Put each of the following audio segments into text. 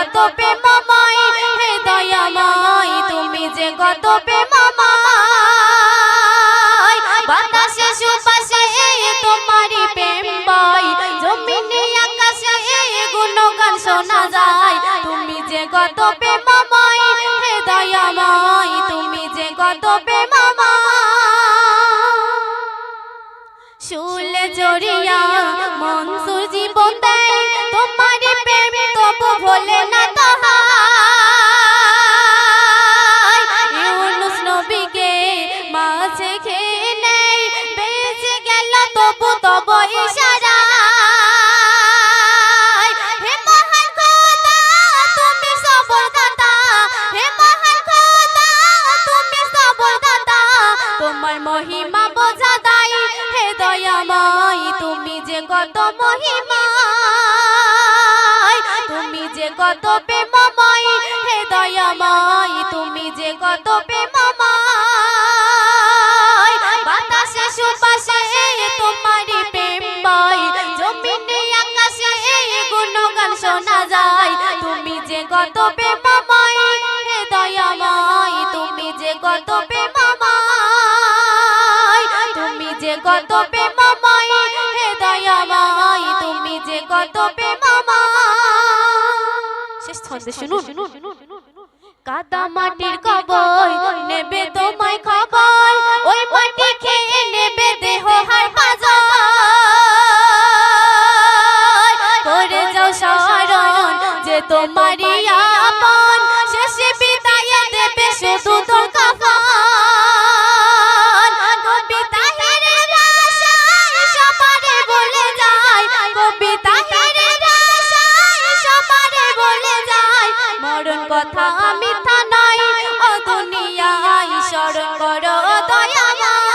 কত প্রেমময় হে দয়াময়, তুমি যে কত প্রেমময় বাতাসে, সুবাসে তোমারি প্রেম বয়, জমিনে, আকাশে গুণগান শোনা যায়, তুমি যে কত প্রেমময় তোমার মহিমা, বোঝা দাই হে দয়াময়। তুমি যে কত মহিমা তুমি যে কত প্রেমময়, হে দয়াময়। তুমি যে কত প্রেমময়, বাতাসে, সুবাসে তোমারই প্রেম বয় জমিনে, আকাশে গুণগান শোনা যায়। তুমি যে কত প্রেমময় কত প্রেমময় হে দয়াময় তুমি যে কত প্রেমময় শেষ ছন্দে শুনুন। কাদা মাটির কবর নেবে তোমায় খবর ওই মাটি খেয়ে নেবে দেহ হার বাজার করে যাও শরণ যে তোমারই কথা মিথ্যা নয় ও দুনিয়ায় স্মরণ করো দয়াময়।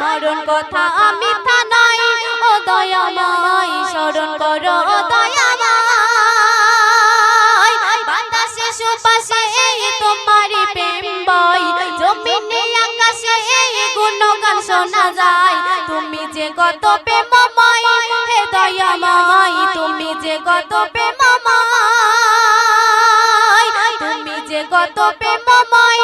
মরণ কথা মিথ্যা নয় ও দয়াময় স্মরণ করো দয়াময়। বাতাসে, সুবাসে তোমারই প্রেম বয়। জমিনে, আকাশে গুণগান শোনা যায়। তুমি যে কত প্রেমময়, হে দয়াময়, তুমি যে কত প্রেমময় কত প্রেমময়